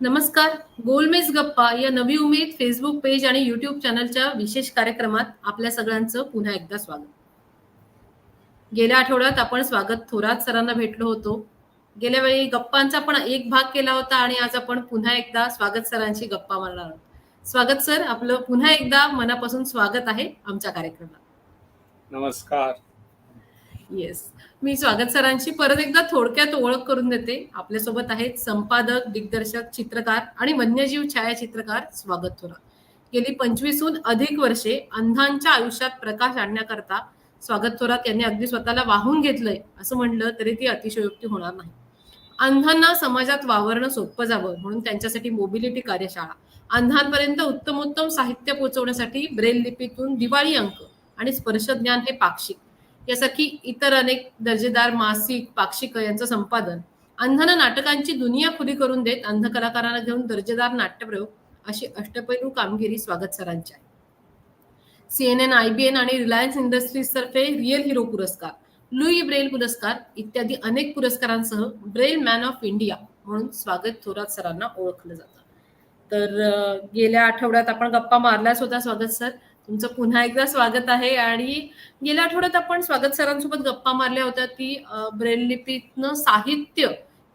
नमस्कार गोलमेज गप्पा या नवी उमेद फेसबुक पेज आणि युट्यूब चॅनलच्या विशेष कार्यक्रमात आपल्या सगळ्यांचं पुन्हा एकदा स्वागत. गेल्या आठवड्यात आपण स्वागत थोरात सरांना भेटलो होतो. गेल्या वेळी गप्पांचा पण एक भाग केला होता आणि आज आपण पुन्हा एकदा स्वागत सरांची गप्पा मारणार आहोत. स्वागत सर आपलं पुन्हा एकदा मनापासून स्वागत आहे आमच्या कार्यक्रमात. नमस्कार. येस मी स्वागत सरांची परत एकदा थोडक्यात ओळख करून देते. आपल्यासोबत आहेत संपादक दिग्दर्शक चित्रकार आणि वन्यजीव छायाचित्रकार स्वागत थोरात गेली पंचवीसहून अधिक वर्षे अंधांच्या आयुष्यात प्रकाश आणण्याकरता स्वागत थोरात यांनी अगदी स्वतःला वाहून घेतलंय असं म्हणलं तरी ती अतिशयोक्ती होणार नाही. अंधांना समाजात वावरणं सोपं जावं म्हणून त्यांच्यासाठी मोबिलिटी कार्यशाळा. अंधांपर्यंत उत्तमोत्तम साहित्य पोहोचवण्यासाठी ब्रेल लिपीतून दिवाळी अंक आणि स्पर्शज्ञान हे पाक्षिक. यासारखी इतर अनेक दर्जेदार मासिक पाक्षिक यांचं संपादन. अंधांना नाटकांची दुनिया खुली करून देत अंध कलाकारांना घेऊन दर्जेदार नाट्यप्रयोग अशी अष्टपैलू कामगिरी स्वागत सरांची आहे. सीएनएन आयबीएन आणि रिलायन्स इंडस्ट्रीज तर्फे रिअल हिरो पुरस्कार लुई ब्रेल पुरस्कार इत्यादी अनेक पुरस्कारांसह ब्रेल मॅन ऑफ इंडिया म्हणून स्वागत थोरात सरांना ओळखलं जातं. तर गेल्या आठवड्यात आपण गप्पा मारल्याच होता स्वागत सर. तुमचं पुन्हा एकदा स्वागत आहे. आणि गेल्या आठवड्यात आपण स्वागत सरांसोबत गप्पा मारल्या होत्या ती ब्रेल लिपीतनं साहित्य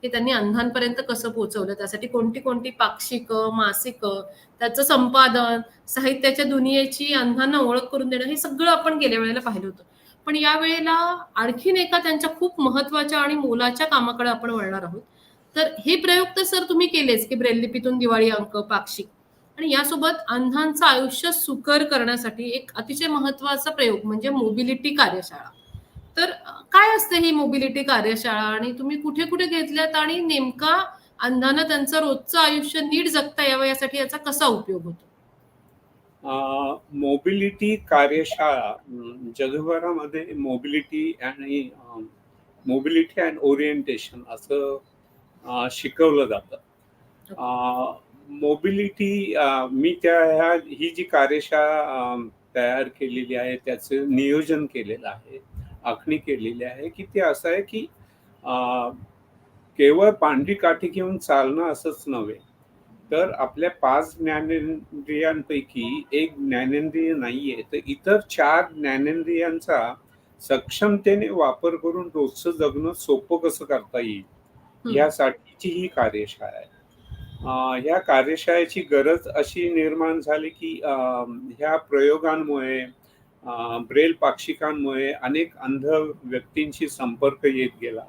हे त्यांनी अंधांपर्यंत कसं पोहोचवलं? त्यासाठी कोणती कोणती पाक्षिक मासिक त्याचं संपादन साहित्याच्या दुनियेची अंधांना ओळख करून देणं हे सगळं आपण गेल्या वेळेला पाहिलं होतं. पण या वेळेला आणखीन एका त्यांच्या खूप महत्त्वाच्या आणि मोलाच्या कामाकडे आपण वळणार आहोत. तर हे प्रयोग तर सर तुम्ही केलेच की ब्रेल लिपीतून दिवाळी अंक पाक्षिक. आणि यासोबत अंधांचं आयुष्य सुकर करण्यासाठी एक अतिशय महत्त्वाचा प्रयोग म्हणजे मोबिलिटी कार्यशाळा. तर काय असते ही मोबिलिटी कार्यशाळा? आणि तुम्ही कुठे कुठे घेतल्यात? आणि नेमका अंधांना त्यांचं रोजचं आयुष्य नीट जगता यावं यासाठी याचा कसा उपयोग होतो? मोबिलिटी कार्यशाळा जगभरामध्ये मोबिलिटी आणि मोबिलिटी अँड ओरिएंटेशन असं शिकवलं जातं. मोबिलिटी मी त्या ह्या ही जी कार्यशाळा तयार केलेली आहे त्याचं नियोजन केलेलं आहे आखणी केलेली आहे की ते असं आहे की केवळ पांढरी काठी घेऊन चालणं असंच नव्हे तर आपल्या पाच ज्ञानेंद्रियांपैकी एक ज्ञानेंद्रिय नाहीये तर इतर चार ज्ञानेंद्रियांचा सक्षमतेने वापर करून रोजचं जगणं सोपं कसं करता येईल. यासाठीची ही कार्यशाळा आहे ह्या कार्यशाळेची गरज अशी निर्माण झाली की ह्या प्रयोगांमुळे ब्रेल पाक्षिकांमुळे अनेक अंध व्यक्तींशी संपर्क येत गेला.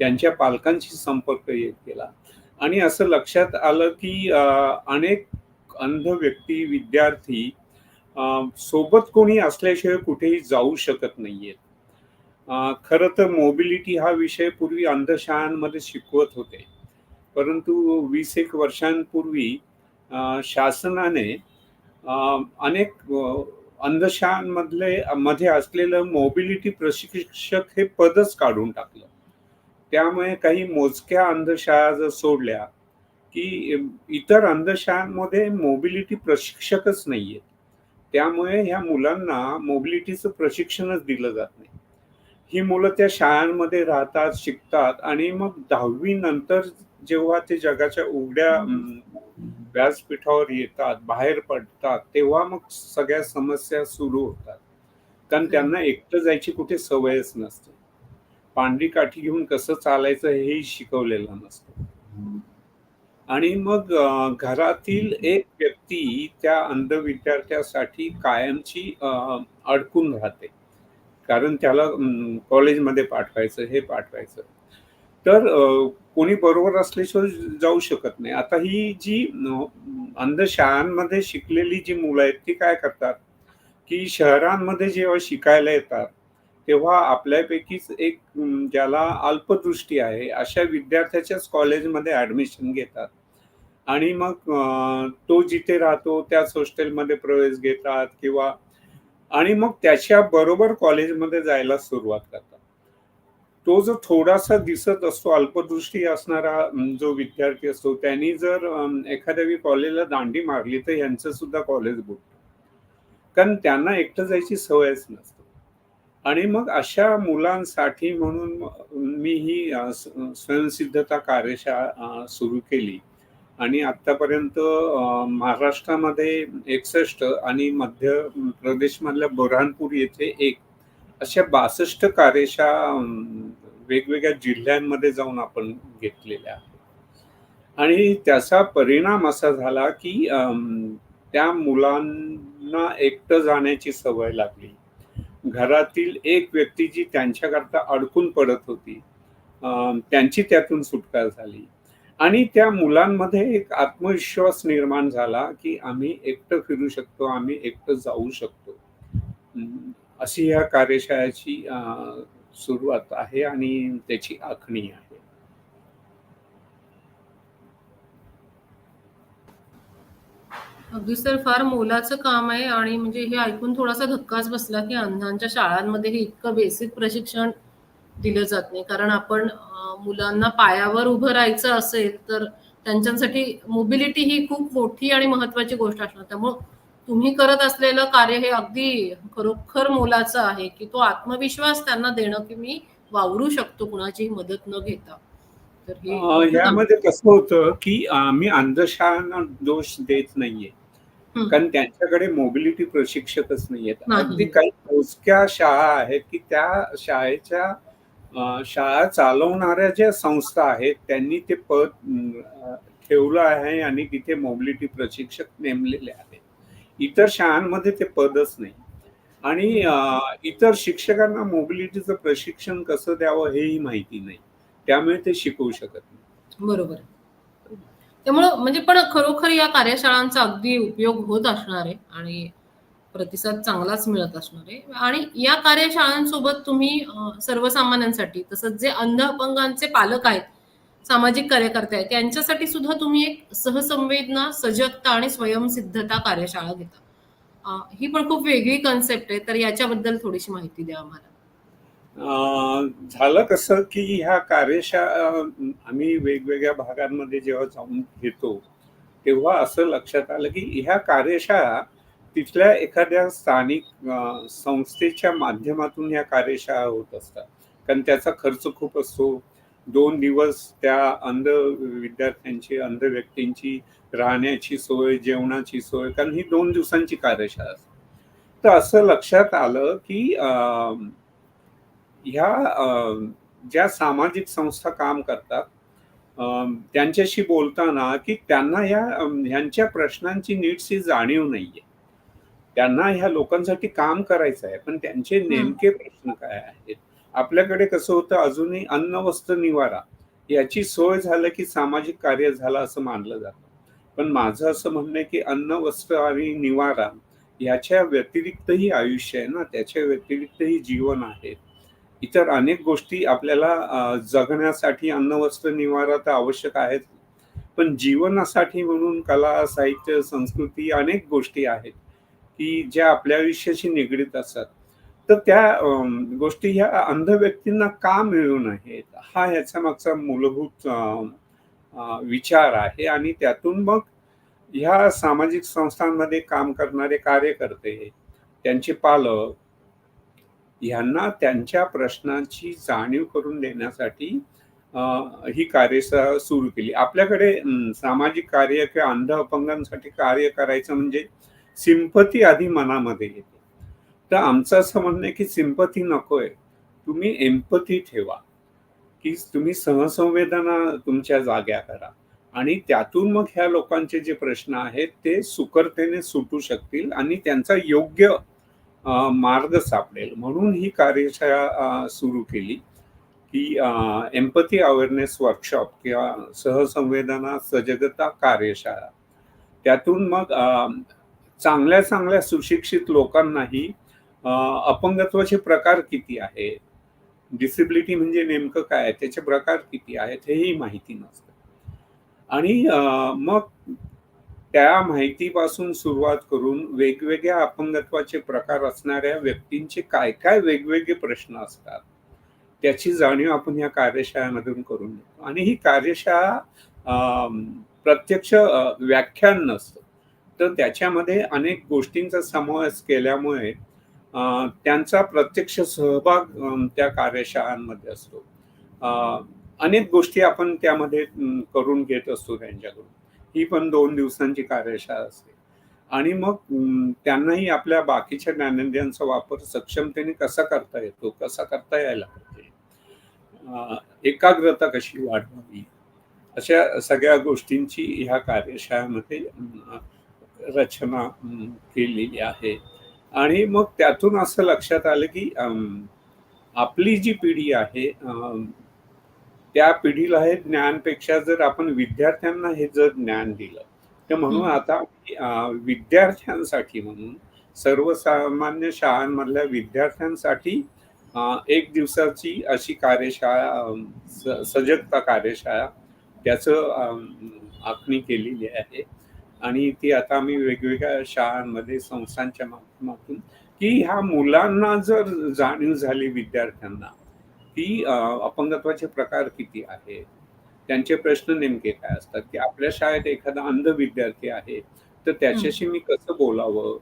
त्यांच्या पालकांशी संपर्क येत गेला. आणि असं लक्षात आलं की अनेक अंध व्यक्ती विद्यार्थी सोबत कोणी असल्याशिवाय कुठेही जाऊ शकत नाहीयेत. खरं तर मोबिलिटी हा विषय पूर्वी अंधशाळांमध्ये शिकवत होते. परंतु वीस एक वर्षांपूर्वी शासनाने अनेक अंधशांमधले अंधशाळांमधले मध्ये असलेलं मोबिलिटी प्रशिक्षक हे पदच काढून टाकलं. त्यामुळे काही मोजक्या अंधशाळा जर सोडल्या की इतर अंधशाळांमध्ये मोबिलिटी प्रशिक्षकच नाहीये. त्यामुळे ह्या मुलांना मोबिलिटीचं प्रशिक्षणच दिलं जात नाही. ही मुलं त्या शाळांमध्ये राहतात शिकतात आणि मग दहावी नंतर जेव्हा ते जगाच्या उघड्या व्यासपीठावर येतात बाहेर पडतात तेव्हा मग सगळ्या समस्या सुरू होतात. कारण त्यांना एकटं जायची कुठे सवयच नसते. पांढरी काठी घेऊन कसं चालायचं हेही शिकवलेलं नसतं. आणि मग घरातील एक व्यक्ती त्या अंध विद्यार्थ्यासाठी कायमची अडकून राहते. कारण त्याला कॉलेजमध्ये पाठवायचं हे पाठवायचं. तर कोणी बरोबर असल्याशिवाय जाऊ शकत नाही. आता ही जी अंध शाळांमध्ये शिकलेली जी मुलं आहेत ती काय करतात? की शहरांमध्ये जेव्हा शिकायला येतात तेव्हा आपल्यापैकीच एक ज्याला अल्पदृष्टी आहे अशा विद्यार्थ्याच्याच कॉलेजमध्ये ॲडमिशन घेतात. आणि मग तो जिथे राहतो त्याच हॉस्टेलमध्ये प्रवेश घेतात किंवा आणि मग त्याच्या बरोबर कॉलेजमध्ये जायला सुरुवात करतात. तो जो थोडासा दिसत असतो अल्पदृष्टी असणारा जो विद्यार्थी असतो त्यांनी जर एखाद्या वेळी कॉलेजला दांडी मारली तर यांचं सुद्धा कॉलेज बुडतं. कारण त्यांना एकटं जायची सवयच नसते. आणि मग अशा मुलांसाठी म्हणून मी ही स्वयंसिद्धता कार्यशाळा सुरू केली. आणि आतापर्यंत महाराष्ट्रामध्ये एकसष्ट आणि मध्य प्रदेशमधल्या बुरहानपूर येथे एक. अशा बासष्ट कार्यशाळा वेगवेगळ्या जिल्ह्यांमध्ये जाऊन आपण घेतलेल्या आणि त्याचा परिणाम असा झाला की त्या मुलांना एकटं जाण्याची सवय लागली. घरातील एक व्यक्ती जी त्यांच्याकरता अडकून पडत होती त्यांची त्यातून सुटका झाली. आणि त्या मुलांमध्ये एक आत्मविश्वास निर्माण झाला की आम्ही एकटं फिरू शकतो आम्ही एकटं जाऊ शकतो. अशी या कार्यशाळेची सुरुवात आहे आणि त्याची आखणी आहे. अगदी सर फार मोलाचं काम आहे आणि म्हणजे हे ऐकून थोडासा धक्काच बसला की अंधांच्या शाळांमध्ये हे इतकं बेसिक प्रशिक्षण दिलं जात नाही. कारण आपण मुलांना पायावर उभं राहायचं असेल तर त्यांच्यासाठी मोबिलिटी ही खूप मोठी आणि महत्वाची गोष्ट असणार. त्यामुळं तुम्ही करत असलेलं कार्य हे अगदी खरोखर मोलाचं आहे की तो आत्मविश्वास त्यांना देणं की मी वावरू शकतो कुणाची मदत न घेता तर यामध्ये कसं होतं की आम्ही अंधशाळांना दोष देत नाहीये. कारण त्यांच्याकडे मोबिलिटी प्रशिक्षकच नाहीयेत नाही. अगदी काही मोजक्या शाळा आहेत की त्या शाळेच्या शाळा चालवणाऱ्या ज्या संस्था आहेत त्यांनी ते पद ठेवलं आहे आणि तिथे मोबिलिटी प्रशिक्षक नेमलेले आहेत इतर शाळांमध्ये ते पदच नाही. आणि इतर शिक्षकांना मोबिलिटीचं प्रशिक्षण कसं द्यावं हेही माहिती नाही. त्यामुळे ते शिकवू शकत नाही. बरोबर. त्यामुळं म्हणजे पण खरोखर या कार्यशाळांचा अगदी उपयोग होत असणार आहे आणि प्रतिसाद चांगलाच मिळत असणार आहे. आणि या कार्यशाळांसोबत तुम्ही सर्वसामान्यांसाठी तसंच जे अंध अपंगांचे पालक आहेत सामाजिक कार्यकर्ते आहेत. यांच्यासाठी सुद्धा तुम्ही एक सहसंवेदना सजगता आणि स्वयंसिद्धता कार्यशाळा घेता. ही पण खूप वेगळी कन्सेप्ट आहे तर याच्याबद्दल थोडीशी माहिती द्या आम्हाला. झालं कसं की ह्या कार्यशाळा आम्ही वेगवेगळ्या भागांमध्ये जेव्हा जाऊन घेतो तेव्हा असं लक्षात आलं की ह्या कार्यशाळा तिथल्या एखाद्या स्थानिक संस्थेच्या माध्यमातून ह्या कार्यशाळा होत असतात. कारण त्याचा खर्च खूप असतो दोन दिवस त्या अंध विद्यार्थ्यांची अंध व्यक्तींची राहण्याची सोय जेवणाची सोय कारण ही दोन दिवसांची कार्यशाळा असते. तर असं लक्षात आलं की ह्या ज्या सामाजिक संस्था काम करतात अ, त्यांच्याशी बोलताना की त्यांना ह्या ह्यांच्या प्रश्नांची नीटशी जाणीव नाहीये. त्यांना ह्या लोकांसाठी काम करायचं आहे पण त्यांचे नेमके प्रश्न काय आहेत? आपल्याकडे कसं होतं अजूनही अन्न वस्त्र निवारा याची सोय झालं की सामाजिक कार्य झालं असं मानलं जातं. पण माझं असं म्हणणं आहे की अन्न वस्त्र आणि निवारा याच्या व्यतिरिक्तही आयुष्य आहे ना त्याच्या व्यतिरिक्तही जीवन आहे. इतर अनेक गोष्टी आपल्याला जगण्यासाठी अन्न वस्त्र निवारा तर आवश्यक आहेत. पण जीवनासाठी म्हणून कला साहित्य संस्कृती अनेक गोष्टी आहेत की ज्या आपल्या आयुष्याशी निगडीत असतात. तर त्या गोष्टी ह्या अंध व्यक्तींना का मिळू नयेत? हा ह्याच्या मागचा मूलभूत विचार आहे आणि त्यातून मग ह्या सामाजिक संस्थांमध्ये काम करणारे कार्यकर्ते त्यांचे पालक ह्यांना त्यांच्या प्रश्नांची जाणीव करून देण्यासाठी ही कार्य सुरू केली. आपल्याकडे सामाजिक कार्य किंवा अंध अपंगांसाठी कार्य करायचं म्हणजे सिंपती आधी मनामध्ये येते. तर आमचं असं म्हणणं आहे की सिंपती नकोय. तुम्ही एम्पथी ठेवा. की तुम्ही सहसंवेदना तुमच्या जाग्या करा. आणि त्यातून मग ह्या लोकांचे जे प्रश्न आहेत ते सुकरतेने सुटू शकतील आणि त्यांचा योग्य मार्ग सापडेल. म्हणून ही कार्यशाळा सुरू केली. की एम्पथी अवेअरनेस वर्कशॉप किंवा सहसंवेदना सजगता कार्यशाळा. त्यातून मग चांगल्या चांगल्या सुशिक्षित लोकांनाही अपंगत्वाचे प्रकार किती आहेत डिसेबिलिटी म्हणजे नेमकं काय? आहे त्याचे प्रकार किती आहेत? हेही माहिती नसतं. आणि मग त्या माहितीपासून सुरुवात करून वेगवेगळ्या अपंगत्वाचे प्रकार असणाऱ्या व्यक्तींचे काय काय वेगवेगळे प्रश्न असतात त्याची जाणीव आपण या कार्यशाळेमधून करून घेतो. आणि ही कार्यशाळा प्रत्यक्ष व्याख्यान नसतं. तर त्याच्यामध्ये अनेक गोष्टींचा समावेश केल्यामुळे त्यांचा प्रत्यक्ष सहभाग त्या कार्यशाळांमध्ये असतो. अनेक गोष्टी आपण त्यामध्ये करून घेत असतो त्यांच्याकडून. ही पण दोन दिवसांची कार्यशाळा असते. आणि मग त्यांनाही आपल्या बाकीच्या ज्ञानेंद्रियांचा वापर सक्षमतेने कसा करता येतो कसा करता यायला पाहिजे? एकाग्रता कशी वाढवावी? अशा सगळ्या गोष्टींची ह्या कार्यशाळेमध्ये रचना केलेली आहे. आणि मग त्यातून असं लक्षात आलं की अं, आपली जी पिढी आहे त्या पिढीला हे ज्ञानपेक्षा जर आपण विद्यार्थ्यांना हे जर ज्ञान दिलं तर म्हणून. आता विद्यार्थ्यांसाठी म्हणून सर्वसामान्य शाळांमधल्या विद्यार्थ्यांसाठी एक दिवसाची अशी कार्यशाळा सजगता कार्यशाळा त्याचं आखणी केलेली आहे आणि ती आता आम्ही वेगवेगळ्या शाळांमध्ये संस्थांच्या माध्यमातून की ह्या मुलांना जर जाणीव झाली विद्यार्थ्यांना की अपंगत्वाचे प्रकार किती आहेत? त्यांचे प्रश्न नेमके काय असतात? की आपल्या शाळेत एखादा अंध विद्यार्थी आहे तर त्याच्याशी मी कसं बोलावं.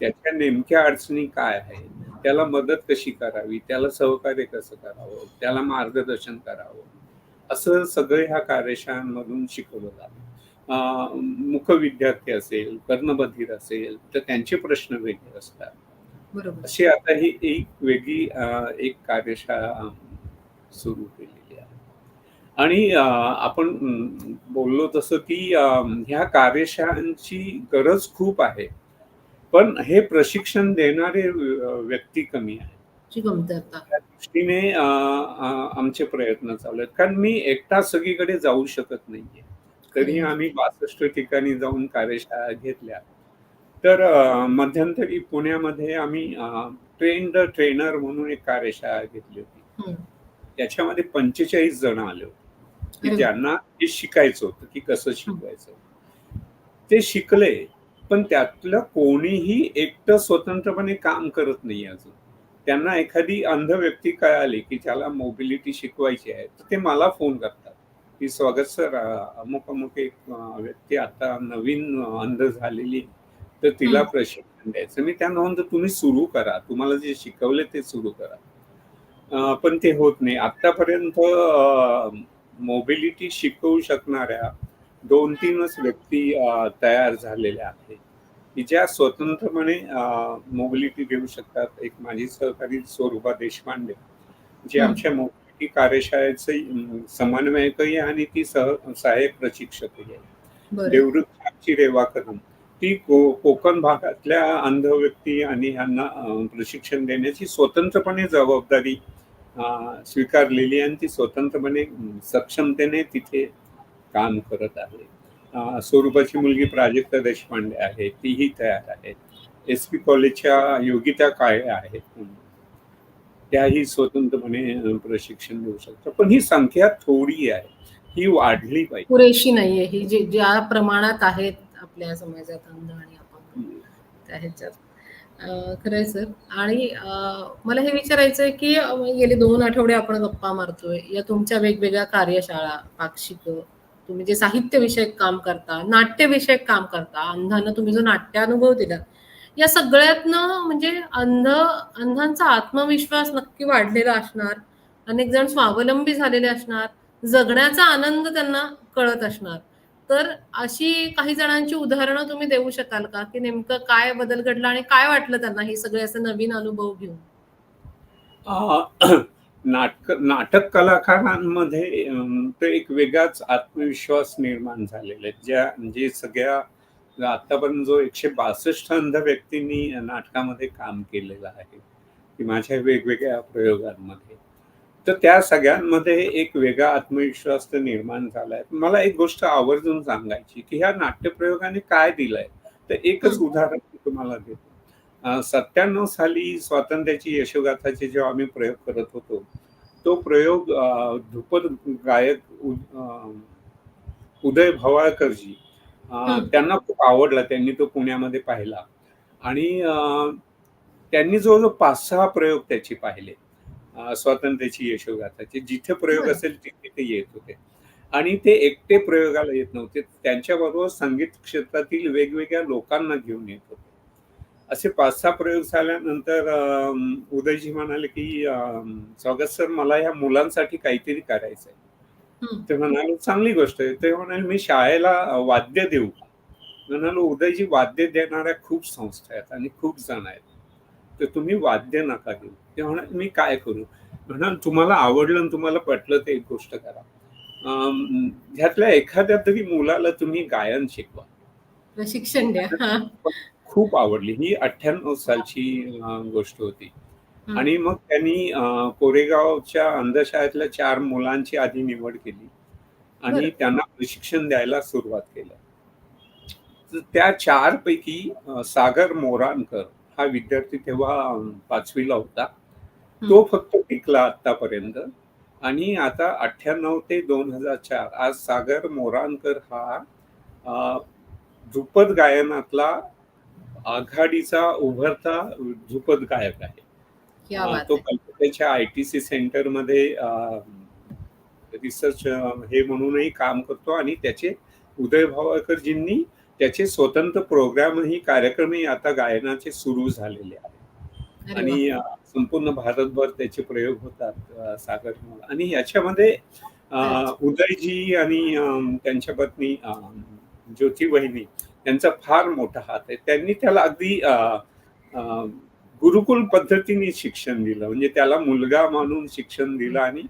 त्याच्या नेमक्या अडचणी काय आहेत? त्याला मदत कशी करावी? त्याला सहकार्य कसं करावं? त्याला मार्गदर्शन करावं? असं सगळं ह्या कार्यशाळांमधून शिकवलं जातं. मुख विद्यार्थी असेल कर्णबधीर असेल तर त्यांचे प्रश्न वेगळे असतात. बरोबर. अशी आता ही एक वेगळी एक कार्यशाळा सुरू केलेली आहे. आणि आपण बोललो तसं की ह्या कार्यशाळांची गरज खूप आहे. पण हे प्रशिक्षण देणारे व्यक्ती कमी त्या दृष्टीने आमचे प्रयत्न चालू आहेत. कारण मी एकटा सगळीकडे जाऊ शकत नाहीये. तरी आम्ही बासष्ट ठिकाणी जाऊन कार्यशाळा घेतल्या. तर मध्यंतरी पुण्यामध्ये आम्ही ट्रेंड ट्रेनर म्हणून एक कार्यशाळा घेतली होती. त्याच्यामध्ये पंचेचाळीस जण आले होते. की. ज्यांना हे शिकायचं होतं की कसं शिकवायचं ते शिकले पण त्यातलं कोणीही एकटं स्वतंत्रपणे काम करत नाही अजून. त्यांना एखादी अंध व्यक्ती कळाली की त्याला मोबिलिटी शिकवायची आहे तर ते मला फोन करतात. की स्वागत सर अमुक अमुक एक व्यक्ती आता नवीन अंध झालेली तर तिला. प्रशिक्षण द्यायचं. मी त्यांना म्हणतो तुम्ही सुरू करा. तुम्हाला जे शिकवले ते सुरू करा. पण ते होत नाही. आतापर्यंत मोबिलिटी शिकवू शकणाऱ्या दोन तीनच व्यक्ती तयार झालेल्या आहेत. की ज्या स्वतंत्रपणे मोबिलिटी देऊ शकतात. एक माझी सहकारी स्वरूपा देशपांडे जे. आमच्या मोबिलिटी कार्यशाळेचे समन्वयकही आहे आणि ती सह सहाय्यक प्रशिक्षकही आहे बरं. देवृत आमची रेवा कदम. ती को कोकण भागातल्या अंध व्यक्ती आणि ह्यांना प्रशिक्षण देण्याची स्वतंत्रपणे जबाबदारी स्वीकारलेली आणि ती स्वतंत्रपणे सक्षमतेने तिथे काम करत आहे. स्वरूपाची मुलगी प्राजक्ता देशपांडे आहे. तीही तयार आहे एस पी कॉलेजच्या योगिता काळे आहेत. त्याही स्वतंत्रपणे प्रशिक्षण देऊ शकतात पण ही संख्या थोडी आहे. ही वाढली पाहिजे. पुरेशी नाहीये. ही जी ज्या प्रमाणात आहेत आपल्या समाजात अंध आणि अपंग त्या ह्याच्यात. खरंय सर. आणि मला हे विचारायचं आहे की गेले दोन आठवडे आपण गप्पा मारतोय. या तुमच्या वेगवेगळ्या कार्यशाळा पाक्षिक तुम्ही जे साहित्य विषयक काम करता नाट्य विषयक काम करता अंधानं तुम्ही जो नाट्यानुभव दिला या सगळ्यातनं म्हणजे अंध अंधांचा आत्मविश्वास नक्की वाढलेला असणार अनेक जण स्वावलंबी झालेले असणार जगण्याचा आनंद त्यांना कळत असणार. तर अशी काही जणांची उदाहरणं तुम्ही देऊ शकाल का? की नेमकं काय बदल घडला आणि काय वाटलं त्यांना हे सगळे असे नवीन अनुभव घेऊन? नाटक नाटक कलाकारांमध्ये तर एक वेगळाच आत्मविश्वास निर्माण झालेला आहे ज्या म्हणजे सगळ्या आतापर्यंत जो एकशे बासष्ट अंध व्यक्तींनी नाटकामध्ये काम केलेलं आहे की माझ्या वेगवेगळ्या प्रयोगांमध्ये. तर त्या सगळ्यांमध्ये एक वेगळा आत्मविश्वास तर निर्माण झालाय. मला एक गोष्ट आवर्जून सांगायची की ह्या नाट्यप्रयोगाने काय दिलंय? तर एकच उदाहरण मी तुम्हाला देतो. सत्त्याण्णव साली स्वातंत्र्याची यशोगाथाचे जेव्हा आम्ही प्रयोग करत होतो तो प्रयोग अं, ध्रुपद गायक उदय भवाळकरजी. त्यांना खूप आवडला त्यांनी तो पुण्यामध्ये पाहिला. आणि त्यांनी जवळजवळ पाच सहा प्रयोग त्याचे पाहिले. स्वातंत्र्याची यशोगाथाचे. जिथे प्रयोग. असेल तिथे ते येत होते. आणि ते एकटे प्रयोगाला येत नव्हते. त्यांच्याबरोबर संगीत क्षेत्रातील वेगवेगळ्या लोकांना घेऊन येत होते. असे पाच सहा प्रयोग झाल्यानंतर उदयजी म्हणाले की स्वागत सर मला ह्या मुलांसाठी काहीतरी करायचं आहे. ते म्हणाले, "चांगली गोष्ट आहे." ते म्हणाले, "मी शाळेला वाद्य देऊ का?" म्हणालो, "उदयजी वाद्य देणाऱ्या खूप संस्था आहेत आणि खूप जण आहेत. तर तुम्ही वाद्य नका देऊ." ते म्हणाले, "मी काय करू?" म्हणाल, "तुम्हाला आवडलं आणि तुम्हाला पटलं तर एक गोष्ट करा. ह्यातल्या एखाद्या तरी मुलाला तुम्ही गायन शिकवा." प्रशिक्षण द्या. खूप आवडली. ही 98 सालची गोष्ट होती. आणि मग त्यांनी कोरेगावच्या अंधशाळेतल्या 4 मुलांची आधी निवड केली आणि. त्यांना प्रशिक्षण द्यायला सुरुवात केलं. त्या 4 पैकी सागर मोराणकर हा विद्यार्थी तेव्हा अ, 5वी ला होता. तो फक्त टिकला आत्तापर्यंत आणि आता 98 ते 2004 आज सागर मोराणकर हा ध्रुपद गायनातला आघाडीचा उभरता ध्रुपद गायक आहे. तो है! कलकत्त्याच्या आय-टी-सी सेंटरमध्ये अ, रिसर्च हे म्हणूनही काम करतो आणि त्याचे उदय भावाकरजींनी त्याचे स्वतंत्र प्रोग्रामही कार्यक्रमही आता गायनाचे सुरू झालेले आहेत. आणि संपूर्ण भारतभर त्याचे प्रयोग होतात सागर आणि याच्यामध्ये. उदयजी आणि त्यांच्या पत्नी ज्योती वहिनी यांचा फार मोठा हात आहे. त्यांनी त्याला अगदी गुरुकुल पद्धतीने शिक्षण दिलं. म्हणजे त्याला मुलगा मानून शिक्षण दिलं आणि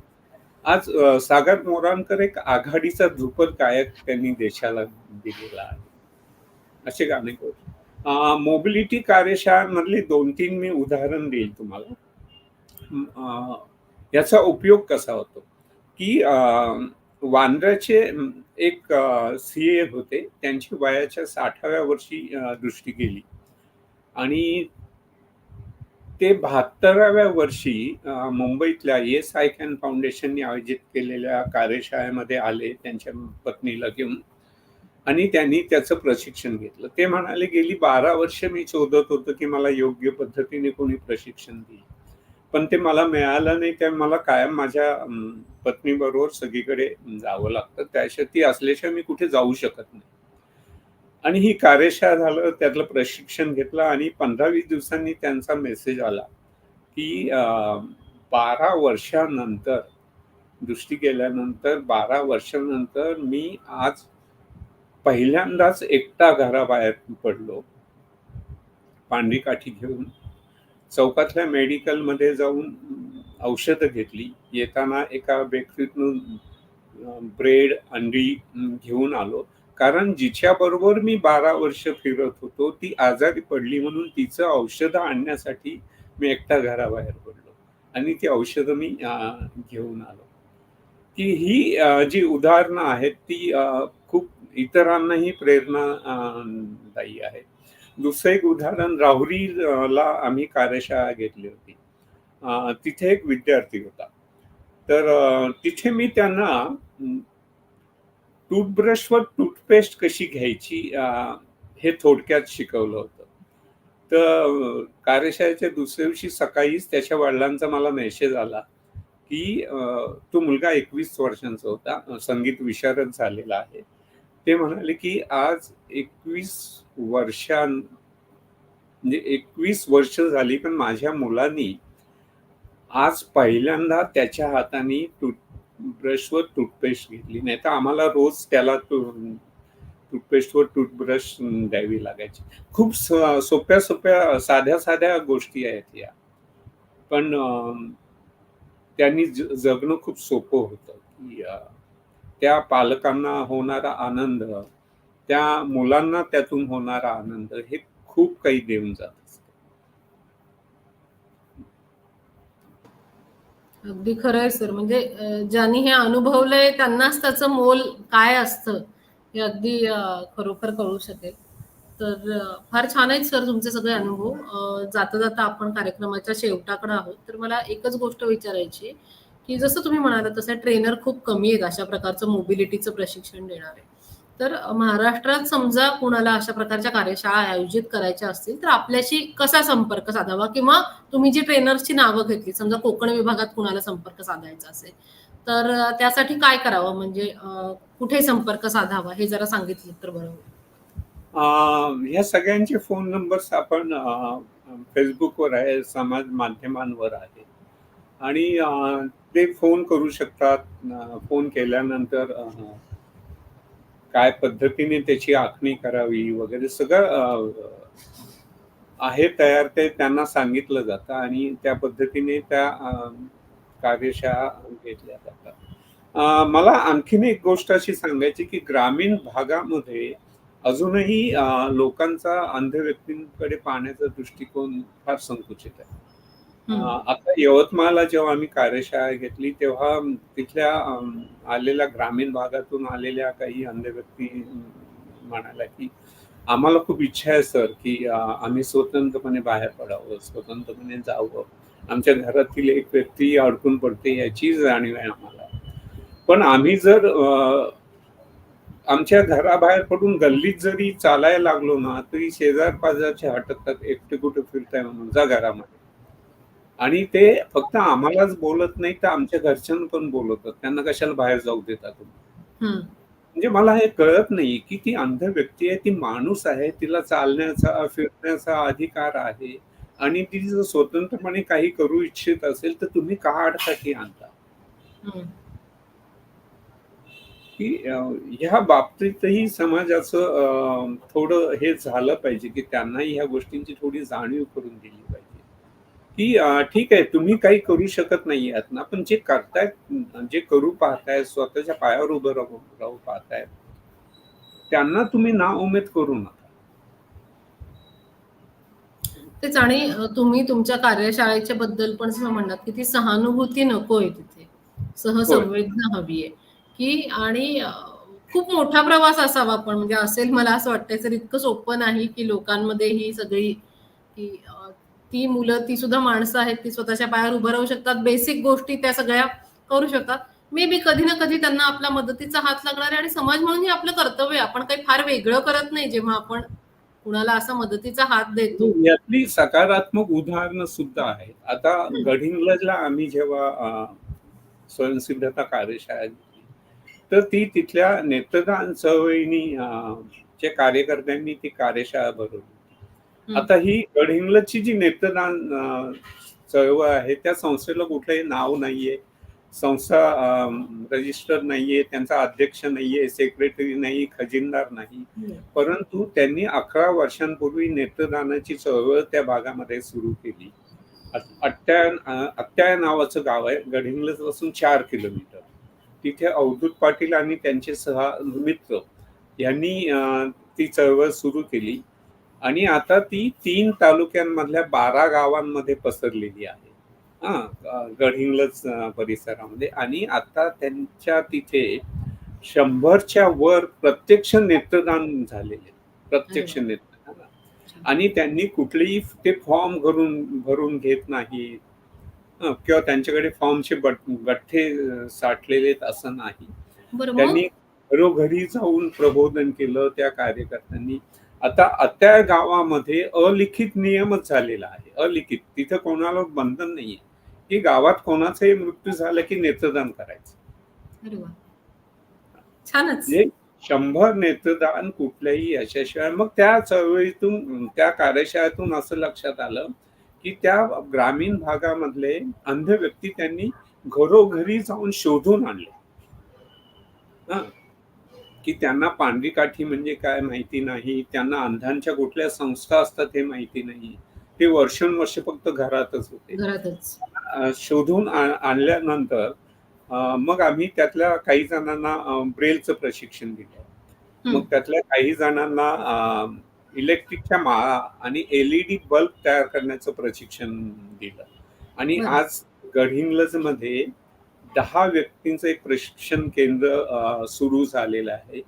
आज सागर मोरांकर एक आघाडीचा ध्रुपद गायक त्यांनी देशाला दिलेला आहे. असे गाणे करू. मोबिलिटी कार्यशाळांमधली 2-3 मी उदाहरण देईल तुम्हाला. याचा उपयोग कसा होतो, की वांद्र्याचे एक सी ए होते. त्यांची वयाच्या 60व्या वर्षी दृष्टी गेली आणि ते 72व्या वर्षी मुंबईतल्या येस आय कॅन फाउंडेशनने आयोजित केलेल्या कार्यशाळेमध्ये आले त्यांच्या पत्नीला घेऊन आणि त्यांनी त्याचं प्रशिक्षण घेतलं. ते म्हणाले, "गेली 12 वर्ष मी शोधत होतो, की मला योग्य पद्धतीने कोणी प्रशिक्षण देईल. पण ते मला मिळालं नाही. त्या मला कायम माझ्या पत्नीबरोबर सगळीकडे जावं लागतं. त्याशिवाय ती असल्याशिवाय मी कुठे जाऊ शकत नाही." आणि ही कार्यशाळा झालं, त्यातलं प्रशिक्षण घेतलं आणि 15-20 दिवसांनी त्यांचा मेसेज आला, की बारा वर्षानंतर दृष्टी गेल्यानंतर 12 वर्षानंतर मी आज पहिल्यांदाच एकटा घराबाहेर पडलो. पांढरी काठी घेऊन चौकातल्या मेडिकलमध्ये जाऊन औषधं घेतली. येताना एका बेकरीतून ब्रेड, अंडी घेऊन आलो. कारण जिच्याबरोबर मी 12 वर्ष फिरत होतो, ती आजारी पडली म्हणून तिचं औषधं आणण्यासाठी मी एकटा घराबाहेर पडलो आणि ती औषधं मी घेऊन आलो. की ही जी उदाहरणं आहेत ती खूप इतरांनाही प्रेरणादायी आहे दुसरं एक उदाहरण राहुरीला आम्ही कार्यशाळा घेतली होती. तिथे एक विद्यार्थी होता. तर तिथे मी त्यांना टूथब्रशवर टूथपेस्ट कशी घ्यायची हे थोडक्यात शिकवलं होतं. तर कार्यशाळेच्या दुसऱ्या दिवशी सकाळीच त्याच्या वडिलांचा मला मेसेज आला, की तो मुलगा 21 वर्षांचा होता. संगीत विशारद झालेला आहे. ते म्हणाले, की आज 21 वर्षां म्हणजे 21 वर्ष झाली, पण माझ्या मुलांनी आज पहिल्यांदा त्याच्या हाताने टूथब्रशवर टूथपेस्ट घेतली. नाही तर आम्हाला रोज त्याला टूथपेस्टवर टूथब्रश द्यावी लागायची. खूप सोप्या-सोप्या, साध्या-साध्या गोष्टी आहेत या. पण त्यांनी ज जगणं खूप सोपं होतं, की त्या पालकांना होणारा आनंद, त्या मुलांना त्यातून होणारा आनंद हे खूप काही देऊन जातं असतं. अगदी खरं आहे सर. म्हणजे ज्यांनी हे अनुभवलंय त्यांनाच त्याचं मोल काय असतं, हे अगदी खरोखर कळू शकेल. तर फार छान आहेत सर तुमचे सगळे अनुभव. जाता-जाता आपण कार्यक्रमाच्या शेवटाकडे आहोत. तर मला एकच गोष्ट विचारायची की जसं तुम्ही म्हणाला तसं ट्रेनर खूप कमी आहेत अशा प्रकारचं मोबिलिटीचं प्रशिक्षण देणारे. तर महाराष्ट्रात समजा कुणाला अशा प्रकारच्या कार्यशाळा आयोजित करायच्या असतील, तर आपल्याशी कसा संपर्क साधावा? किंवा तुम्ही जी ट्रेनर्सची नावं घेतली, समजा कोकण विभागात कुणाला संपर्क साधायचा असेल, तर त्यासाठी काय करावं? म्हणजे कुठे संपर्क साधावा हे जरा सांगितलं तर बरोबर या सगळ्यांचे फोन नंबर्स आपण फेसबुकवर आहे, समाज माध्यमांवर आहे आणि ते फोन करू शकतात. फोन केल्यानंतर काय पद्धतीने त्याची आखणी करावी वगैरे सगळं आहे तयार ते त्यांना सांगितलं जातं आणि त्या पद्धतीने त्या कार्यशाळा घेतल्या जातात. मला आणखीन एक गोष्ट अशी सांगायची की ग्रामीण भागामध्ये अजूनही लोकांचा अंध व्यक्तींकडे पाहण्याचा दृष्टिकोन फार संकुचित आहे. आता यवतमाळला जेव्हा आम्ही कार्यशाळा घेतली तेव्हा तिथल्या आलेल्या ग्रामीण भागातून आलेल्या काही अंध व्यक्ती म्हणाल्या की आम्हाला खूप इच्छा आहे सर की आम्ही स्वतंत्रपणे बाहेर पडावं, स्वतंत्रपणे जावं. आमच्या घरातील एक व्यक्ती अडकून पडते याची जाणीव आहे आम्हाला. पण आम्ही जर आमच्या घराबाहेर पडून गल्लीत जरी चालायला लागलो ना, तरी शेजार-पाजारचे हटकतात, "एकटे कुठे फिरताय?" म्हणून, "जा घरामध्ये." आणि ते फक्त आम्हालाच बोलत नाही, तर आमच्या घरच्यांना पण बोलवतात. त्यांना कशाला बाहेर जाऊ देता तुम्ही? हं. म्हणजे मला हे कळत नाही, की ती अंध व्यक्ती आहे, ती माणूस आहे, तिला चालण्याचा, फिरण्याचा अधिकार आहे आणि ती जर स्वतंत्रपणे काही करू इच्छित असेल, तर तुम्ही का आडकाठी आणता? की ह्या बाबतीतही समाजाचं थोडं हे झालं पाहिजे, की त्यांनाही ह्या गोष्टींची थोडी जाणीव करून दिली पाहिजे. की ठीक आहे, तुम्ही काही करू शकत नाही आहात ना, पण जे करतायत, जे करू पाहताय, स्वतःच्या पायावर उभं राहू राहू पाहतायत, त्यांना तुम्ही नाउमेद करू नका. तेच आणि तुम्ही तुमच्या कार्यशाळेच्या बद्दल पण असं म्हणलात, की ती सहानुभूती नकोय तिथे. सहसंवेदना हवी आहे, की आणि खूप मोठा प्रवास असावा पण म्हणजे असेल मला असं वाटतंय, तर इतकं सोपं नाही, की लोकांमध्ये ही सगळी की ती मुलं, ती सुद्धा माणसं आहेत, ती स्वतःच्या पायावर उभं राहू शकतात. बेसिक गोष्टी त्या सगळ्या करू शकतात. मे बी कधी ना कधी त्यांना आपला मदतीचा हात लागणार आहे आणि समाज म्हणून हे आपलं कर्तव्य. आपण काही फार वेगळं करत नाही, जेव्हा आपण कुणाला असा मदतीचा हात देतो. यातली सकारात्मक उदाहरणं सुद्धा आहेत. आता हं. गडिंग्लजला आम्ही जेव्हा स्वयंसिद्धता कार्यशाळा तर ती तिथल्या नेत्रदान चळवळीनी च्या कार्यकर्त्यांनी ती कार्यशाळा भरवली. आता ही गडिंग्लजची जी नेत्रदान चळवळ आहे, त्या संस्थेला कुठलंही नाव नाहीये. संस्था रजिस्टर नाहीये, त्यांचा अध्यक्ष नाहीये, सेक्रेटरी नाही, खजिनदार नाही. परंतु त्यांनी 11 वर्षांपूर्वी नेत्रदानाची चळवळ त्या भागामध्ये सुरू केली. अट्ट्या अ, अट्ट्या नावाचं गाव आहे, गडिंग्लजपासून 4 किलोमीटर. तिथे अवधूत पाटील आणि त्यांचे सहा मित्र यांनी ती चळवळ सुरू केली आणि आता ती 3 तालुक्यांमधल्या 12 गावांमध्ये पसरलेली आहे. हां, अ, परिसरामध्ये आणि आता त्यांच्या तिथे 100च्या वर प्रत्यक्ष नेत्रदान झालेले. प्रत्यक्ष! नेत्रदान आणि त्यांनी कुठलेही ते फॉर्म भरून भरून घेत नाहीत. हं, किंवा त्यांच्याकडे फॉर्मचे गठ्ठे साठलेले असं नाही. बरं? त्यांनी घरोघरी जाऊन प्रबोधन केलं त्या कार्यकर्त्यांनी. आता अट्ट्या गावामध्ये अलिखित नियमच झालेला आहे. अलिखित. तिथं कोणाला बंधन नाहीये, की गावात कोणाचाही मृत्यू झाला की नेत्रदान करायचं. म्हणजे 100 नेत्रदान कुठल्याही यशाशिवाय मग त्या चळवळीतून, त्या कार्यशाळेतून असं लक्षात आलं, की त्या ग्रामीण भागामधले अंध व्यक्ती त्यांनी घरोघरी जाऊन शोधून आणले. की त्यांना पांढरी काठी म्हणजे काय माहिती नाही. त्यांना अंधांच्या कुठल्या संस्था असतात हे माहिती नाही. ते वर्षोनवर्ष फक्त घरातच होते. शोधून आणल्यानंतर मग आम्ही त्यातल्या काही जणांना ब्रेलचं प्रशिक्षण दिलं. मग त्यातल्या काही जणांना इलेक्ट्रिकच्या माळा आणि एल-ई-डी बल्ब तयार करण्याचं प्रशिक्षण दिलं आणि. आज गडिंग्लजमध्ये दहा व्यक्तींचं एक प्रशिक्षण केंद्र सुरू झालेलं आहे.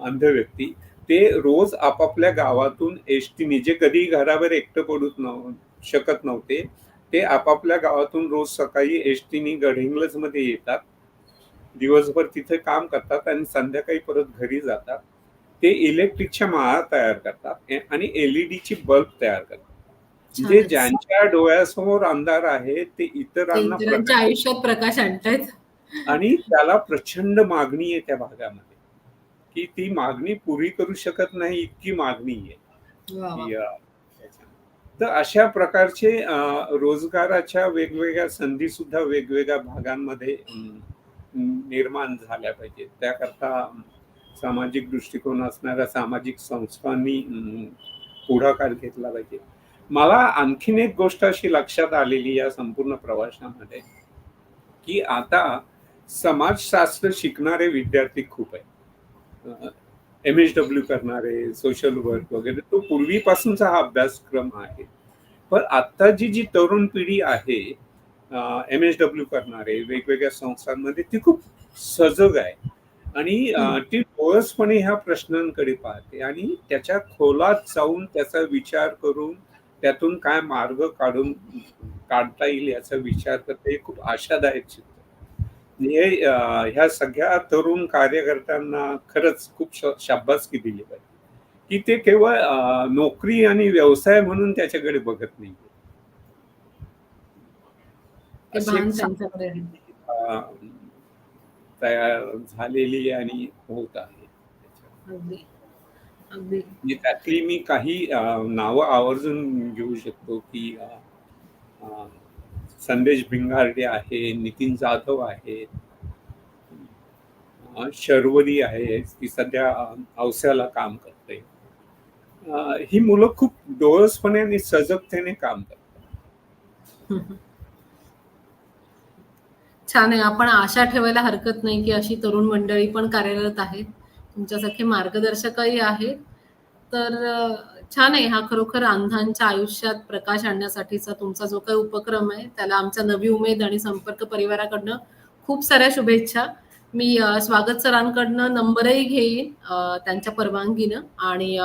अंध व्यक्ती. ते रोज आपापल्या गावातून एसटीने जे कधी घरावर एकटं पडू नव शकत नव्हते, ते आपापल्या गावातून रोज सकाळी एसटीने गडिंग्लजमध्ये येतात. दिवसभर तिथे काम करतात आणि संध्याकाळी परत घरी जातात. ते इलेक्ट्रिकच्या माळा तयार करतात आणि एल-ई-डीची बल्ब तयार करतात. म्हणजे छानच. ज्यांच्या डोळ्यासमोर अंधार आहे, ते इतरांना आयुष्यात प्रकाश आणतायत. आणि त्याला प्रचंड मागणी आहे त्या भागामध्ये, की ती मागणी पुरी करू शकत नाही इतकी मागणी आहे. तर अशा प्रकारचे रोजगाराच्या वेगवेगळ्या संधी सुद्धा वेगवेगळ्या भागांमध्ये निर्माण झाल्या पाहिजेत त्याकरता सामाजिक दृष्टिकोन असणाऱ्या सामाजिक संस्थांनी पुढाकार घेतला पाहिजे मला आणखीन एक गोष्ट अशी लक्षात आलेली या संपूर्ण प्रवासामध्ये की आता समाजशास्त्र शिकणारे विद्यार्थी खूप आहेत. एम एच डब्ल्यू करणारे सोशल वर्क वगैरे तो पूर्वीपासूनचा हा अभ्यासक्रम आहे. पण आता जी जी तरुण पिढी आहे एम एच डब्ल्यू करणारे वेगवेगळ्या संस्थांमध्ये ती खूप सजग आहे. आणि. ती डोळसपणे ह्या प्रश्नांकडे पाहते आणि त्याच्या खोलात जाऊन त्याचा विचार करून त्यातून काय मार्ग काढून काढता येईल याचा विचार करते. खूप आशादायक चित्र हे ह्या सगळ्या तरुण कार्यकर्त्यांना खरंच खूप श- शाबासकी दिली पाहिजे. की ते केवळ नोकरी आणि व्यवसाय म्हणून त्याच्याकडे बघत नाही तयार झालेली आणि होत आहे. अगदी. म्हणजे त्यातली मी काही नावं आवर्जून घेऊ शकतो की अ, अ, संदेश भिंगारडे आहे नितीन जाधव आहे अ, शर्वरी आहे ती सध्या अ, औस्याला काम करते. अ, ही मुलं खूप डोळसपणे आणि सजगतेने काम करतात. छान आहे. आपण आशा ठेवायला हरकत नाही की अशी तरुण मंडळी पण कार्यरत आहेत. तुमच्यासारखे मार्गदर्शकही आहेत. तर छान आहे हा खरोखर अंधांच्या आयुष्यात प्रकाश आणण्यासाठीचा तुमचा जो काही उपक्रम आहे त्याला आमच्या नवी उमेद आणि संपर्क परिवाराकडनं खूप साऱ्या शुभेच्छा. मी स्वागत सरांकडनं नंबरही घेईन त्यांच्या परवानगीनं आणि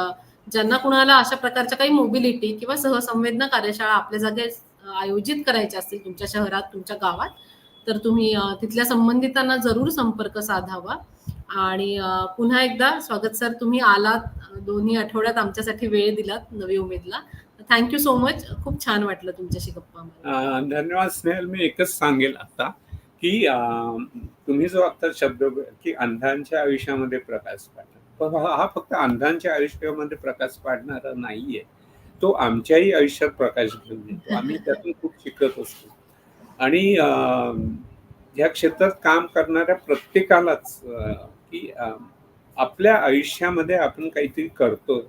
ज्यांना कुणाला अशा प्रकारच्या काही मोबिलिटी किंवा सहसंवेदना कार्यशाळा आपल्या जागे आयोजित करायच्या असतील तुमच्या शहरात तुमच्या गावात तर तुम्ही तिथल्या संबंधितांना जरूर संपर्क साधावा. आणि पुन्हा एकदा स्वागत सर तुम्ही आलात दोन्ही आठवड्यात आमच्यासाठी वेळ दिलात नवी उमेदला. थँक्यू सो मच खूप छान वाटलं तुमच्याशी गप्पा धन्यवाद स्नेहल. मी एकच सांगेल आता की तुम्ही जो आता शब्द की अंधांच्या आयुष्यामध्ये प्रकाश पाडणार पण हा फक्त अंधांच्या आयुष्यामध्ये प्रकाश पाडणारा नाहीये. तो आमच्याही आयुष्यात प्रकाश घेऊन येतो. आम्ही त्यातून खूप शिकत असतो. आणि या क्षेत्रात काम करणाऱ्या प्रत्येकालाच की आपल्या आयुष्यामध्ये आपण काहीतरी करतोय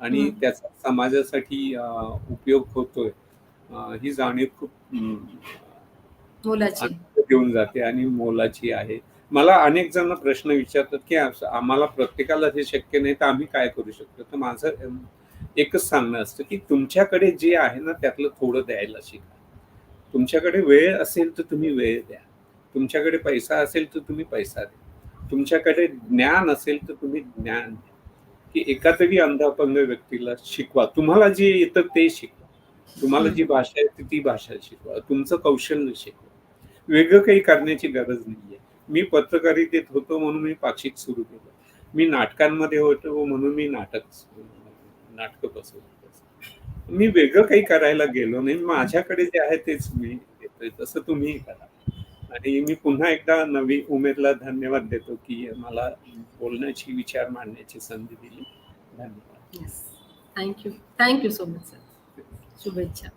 आणि. त्याचा समाजासाठी उपयोग होतोय. ही जाणीव खूप देऊन जाते आणि मोलाची आहे. मला अनेक जण प्रश्न विचारतात की आम्हाला प्रत्येकाला हे शक्य नाही तर आम्ही काय करू शकतो? तर माझं एकच सांगणं असतं की तुमच्याकडे जे आहे ना त्यातलं थोडं द्यायला शिका. तुमच्याकडे वेळ असेल तर तुम्ही वेळ द्या. तुमच्याकडे पैसा असेल तर तुम्ही पैसा द्या. तुमच्याकडे ज्ञान असेल तर तुम्ही ज्ञान द्या की एका तरी अंधापंग व्यक्तीला शिकवा. तुम्हाला जे येतं ते शिकवा. तुम्हाला जी भाषा येते ती भाषा शिकवा. तुमचं कौशल्य शिकवा. वेगळं काही करण्याची गरज नाहीये. मी पत्रकारितेत होतो म्हणून मी पाक्षिक सुरू केलं. मी नाटकांमध्ये होतो म्हणून मी नाटक नाटक बसवलं मी वेगळं काही करायला गेलो नाही. माझ्याकडे जे आहे तेच मी तसं तुम्ही करा. आणि मी पुन्हा एकदा नवी उमेदला धन्यवाद देतो की मला बोलण्याची विचार मांडण्याची संधी दिली. धन्यवाद. Thank you thank you so much sir शुभेच्छा.